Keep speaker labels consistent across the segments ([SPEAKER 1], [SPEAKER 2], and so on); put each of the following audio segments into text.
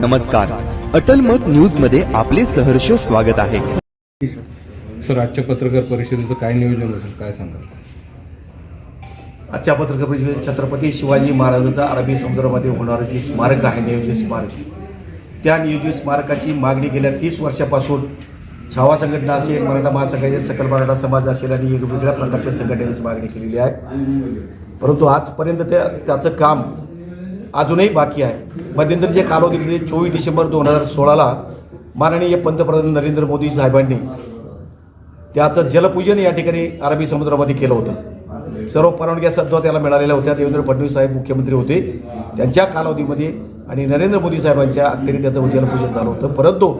[SPEAKER 1] नमस्कार. अटल मत न्यूजमध्ये आपले सहर्ष स्वागत आहे.
[SPEAKER 2] सर आजच्या पत्रकार परिषदेचं काय नियोजन होतं? काय सांगाल?
[SPEAKER 3] आजच्या पत्रकार परिषदेत छत्रपती शिवाजी महाराजांचा अरबी समुद्रामध्ये होणारं जे स्मारक आहे नियोजित स्मारक त्या नियोजित स्मारकाची मागणी गेल्या तीस वर्षापासून छावा संघटना असेल मराठा महासंघाचे सकल मराठा समाज असेल आणि वेगवेगळ्या प्रकारच्या संघटनेची मागणी केलेली आहे. परंतु आजपर्यंत त्या त्याचं काम अजूनही बाकी आहे. मध्यंतरीच्या कालावधीमध्ये चोवीस डिसेंबर दोन हजार सोळाला माननीय पंतप्रधान नरेंद्र मोदी साहेबांनी त्याचं जलपूजन या ठिकाणी अरबी समुद्रामध्ये केलं होतं. सर्व परवानग्या सध्या त्याला मिळालेल्या होत्या. देवेंद्र फडणवीस साहेब मुख्यमंत्री होते. त्यांच्या कालावधीमध्ये आणि नरेंद्र मोदी साहेबांच्या अखेरी त्याचं जलपूजन झालं होतं. परंतु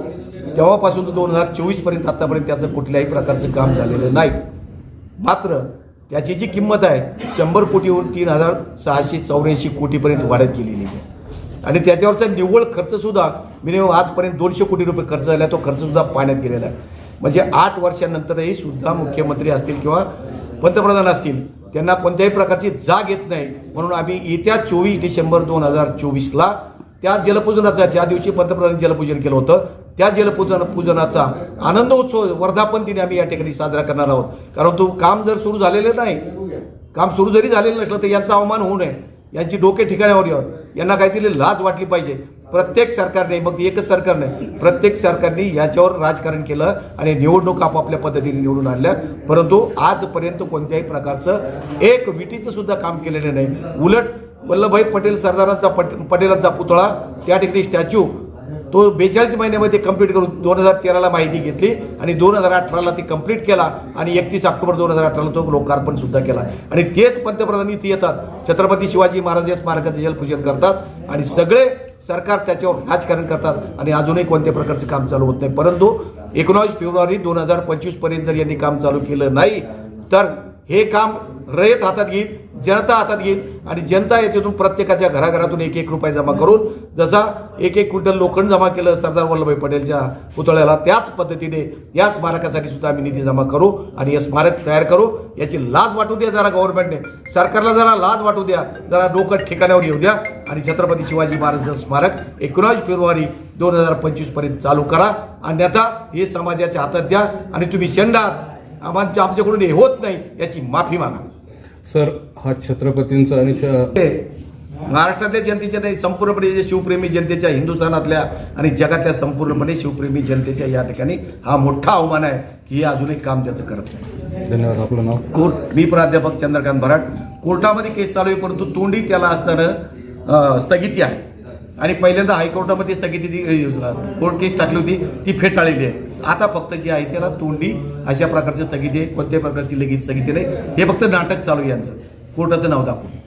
[SPEAKER 3] तेव्हापासून तर दोन हजार चोवीसपर्यंत आत्तापर्यंत त्याचं कुठल्याही प्रकारचं काम झालेलं नाही. मात्र त्याची जी किंमत आहे शंभर कोटीहून तीन हजार सहाशे चौऱ्याऐंशी कोटीपर्यंत वाढत गेलेली आहे. आणि त्याच्यावरचा निव्वळ खर्चसुद्धा मिनिमम आजपर्यंत दोनशे कोटी रुपये खर्च झाला तो खर्चसुद्धा पाण्यात गेलेला आहे. म्हणजे आठ वर्षानंतरही सुद्धा मुख्यमंत्री असतील किंवा पंतप्रधान असतील त्यांना कोणत्याही प्रकारची जाग येत नाही. म्हणून आम्ही येत्या चोवीस डिसेंबर दोन हजार चोवीसला त्या जलपूजनाचा ज्या दिवशी पंतप्रधानांनी जलपूजन केलं होतं त्या जलपूजन पूजनाचा आनंद उत्सव वर्धापन दिन आम्ही या ठिकाणी साजरा करणार आहोत. कारण तो काम जर सुरू झालेलं नाही काम सुरू जरी झालेलं नसलं तर यांचा अवमान होऊ नये. यांची डोके ठिकाण्यावर यावं. यांना काहीतरी लाज वाटली पाहिजे. प्रत्येक सरकारने मग एकच सरकार नाही प्रत्येक सरकारने याच्यावर राजकारण केलं आणि निवडणूक आपापल्या पद्धतीने निवडून आणल्या. परंतु आजपर्यंत कोणत्याही प्रकारचं एक विटीचं सुद्धा काम केलेलं नाही. उलट वल्लभभाई पटेल सरदारांचा पट पटेलांचा पुतळा त्या ठिकाणी स्टॅच्यू. तो बेचाळीस महिन्यामध्ये कंप्लीट करून दोन हजार तेराला माहिती घेतली आणि दोन हजार अठराला ती कंप्लीट केला आणि एकतीस ऑक्टोबर दोन हजार अठराला तो लोकार्पण सुद्धा केला. आणि तेच पंतप्रधान इथे येतात. छत्रपती शिवाजी महाराज या स्मारकाचं जलपूजन करतात आणि सगळे सरकार त्याच्यावर राजकारण करतात आणि अजूनही कोणत्या प्रकारचं काम चालू होत नाही. परंतु एकोणावीस फेब्रुवारी दोन हजार पंचवीसपर्यंत जर यांनी काम चालू केलं नाही तर हे काम रयत हातात घेईल. जनता हातात घेईल आणि जनता याच्यातून प्रत्येकाच्या घराघरातून एक एक रुपये जमा करून जसा एक एक क्विंटल लोखंड जमा केलं सरदार वल्लभभाई पटेलच्या पुतळ्याला त्याच पद्धतीने या स्मारकासाठी सुद्धा आम्ही निधी जमा करू आणि हे स्मारक तयार करू. याची लाज वाटू द्या जरा गव्हर्नमेंटने सरकारला जरा लाज वाटू द्या. जरा डोकं ठिकाण्यावर येऊ द्या. आणि छत्रपती शिवाजी महाराजांचं स्मारक एकोणावीस फेब्रुवारी दोन हजार पंचवीसपर्यंत चालू करा. अन्यथा हे समाजाच्या हातात द्या. आणि तुम्ही शेंडा आम्हाला आमच्याकडून हे होत नाही याची माफी मागा.
[SPEAKER 2] सर हा छत्रपतींचा आणि
[SPEAKER 3] महाराष्ट्रातल्या जनतेच्या नाही संपूर्णपणे जे शिवप्रेमी जनतेच्या हिंदुस्थानातल्या आणि जगातल्या संपूर्णपणे शिवप्रेमी जनतेच्या या ठिकाणी हा मोठा अवमान आहे की हे अजूनही काम त्याचं करत नाही.
[SPEAKER 2] धन्यवाद आपलं नाव?
[SPEAKER 3] कोर्ट मी प्राध्यापक चंद्रकांत भराट कोर्टामध्ये केस चालू आहे परंतु तोंडी त्याला असणारं स्थगिती आहे. आणि पहिल्यांदा हायकोर्टामध्ये स्थगिती ती कोर्ट केस टाकली होती ती फेटाळलेली आहे. आता फक्त जी आहे त्याला तोंडी अशा प्रकारची स्थगिती आहे. कोणत्याही प्रकारची लगेच स्थगिती नाही. हे फक्त नाटक चालू आहे यांचं. कोर्टाचं नाव दाखवून.